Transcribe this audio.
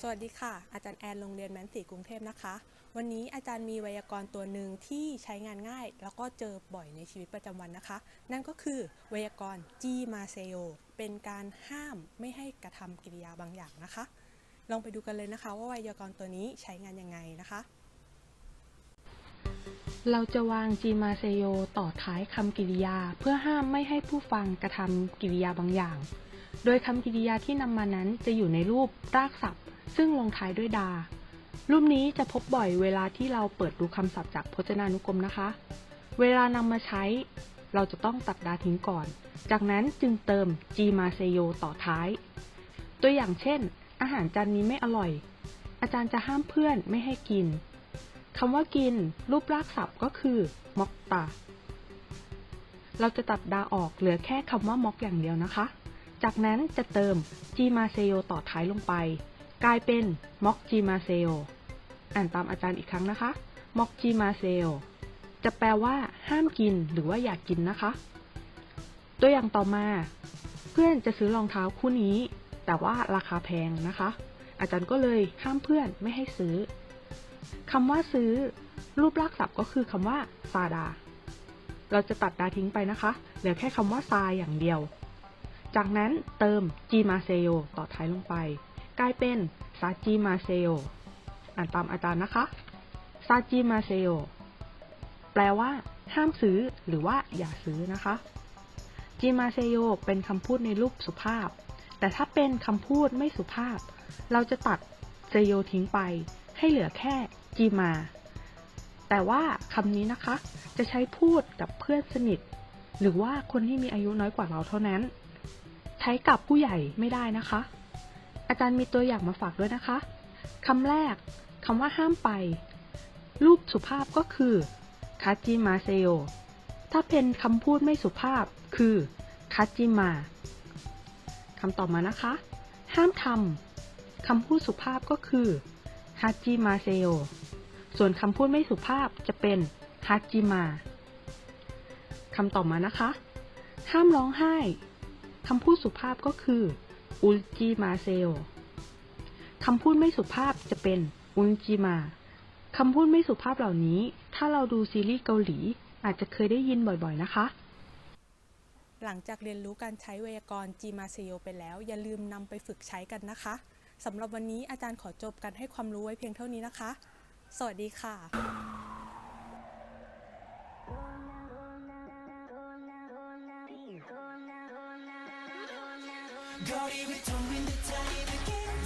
สวัสดีค่ะ อาจารย์แอนโรงเรียนแมนสีกรุงเทพนะคะ วันนี้อาจารย์มีไวยากรณ์ตัวหนึ่งที่ใช้งานง่าย แล้วก็เจอบ่อยในชีวิตประจำวันนะคะ นั่นก็คือไวยากรณ์จีมาเซโยเป็นการห้ามไม่ให้กระทำกิริยาบางอย่างนะคะ ลองไปดูกันเลยนะคะว่าไวยากรณ์ตัวนี้ใช้งานยังไงนะคะ เราจะวางจีมาเซโยต่อท้ายคำกริยา เพื่อห้ามไม่ให้ผู้ฟังกระทำกริยาบางอย่าง โดยคำกริยาที่นำมานั้นจะอยู่ในรูปรากศัพท์ ซึ่งลงท้ายด้วยดา รูปนี้จะพบบ่อยเวลาที่เราเปิดดูคำศัพท์จากพจนานุกรมนะคะ เวลานำมาใช้ เราจะต้องตัดดาทิ้งก่อน จากนั้นจึงเติมจีมาเซโยต่อท้าย ตัวอย่างเช่น อาหารจานนี้ไม่อร่อย อาจารย์จะห้ามเพื่อนไม่ให้กิน คำว่ากิน รูปรากศัพท์ก็คือม็อกตา เราจะตัดดาออกเหลือแค่คำว่าม็อกอย่างเดียวนะคะ จากนั้นจะเติมจีมาเซโยต่อท้ายลงไป กลายเป็นม็อกจีมาเซโยอ่านตามอาจารย์อีกครั้งนะคะม็อกจีมาเซโยจะแปลว่า ห้ามกินหรือว่าอยากกินนะคะ ตัวอย่างต่อมา เพื่อนจะซื้อรองเท้าคู่นี้ แต่ว่าราคาแพงนะคะ อาจารย์ก็เลยห้ามเพื่อนไม่ให้ซื้อ คำว่าซื้อ รูปรากศัพท์ก็คือคำว่าซาดา เราจะตัดดาทิ้งไปนะคะ เหลือแค่คำว่าซาอย่างเดียว จากนั้นเติมจีมาเซโยต่อท้ายลงไป กลายเป็นซาจิมาเซโยอ่านตามอาจารย์นะคะซาจิมาเซโยแปลว่า ห้ามซื้อหรือว่าอย่าซื้อนะคะจิมาเซโยเป็นคำพูดในรูปสุภาพ แต่ถ้าเป็นคำพูดไม่สุภาพ เราจะตัดเซโยทิ้งไป ให้เหลือแค่จีมา แต่ว่าคำนี้นะคะ จะใช้พูดกับเพื่อนสนิท หรือว่าคนที่มีอายุน้อยกว่าเราเท่านั้น ใช้กับผู้ใหญ่ไม่ได้นะคะ อาจารย์มีตัวอย่างมาฝากด้วยนะคะคำแรกคำว่าห้ามไป รูปสุภาพก็คือคาจิมาเซโยถ้าเป็นคำพูดไม่สุภาพคือคาจิมาคำต่อมานะคะ ห้ามทำคำพูดสุภาพก็คือ ฮาจิมาเซโยส่วนคำพูดไม่สุภาพจะเป็นฮาจิมาคำต่อมานะคะ ห้ามร้องไห้คำพูดสุภาพก็คืออุจิมาเซโยคำพูดไม่สุภาพจะเป็นอุจิมาคำพูดไม่สุภาพเหล่านี้ ถ้าเราดูซีรีส์เกาหลี อาจจะเคยได้ยินบ่อยๆนะคะ หลังจากเรียนรู้การใช้ไวยากรณ์จีมาเซโยไปแล้ว อย่าลืมนำไปฝึกใช้กันนะคะ สำหรับวันนี้อาจารย์ขอจบกันให้ความรู้ไว้เพียงเท่านี้นะคะ สวัสดีค่ะ 거리 위통인 듯한 이 느낌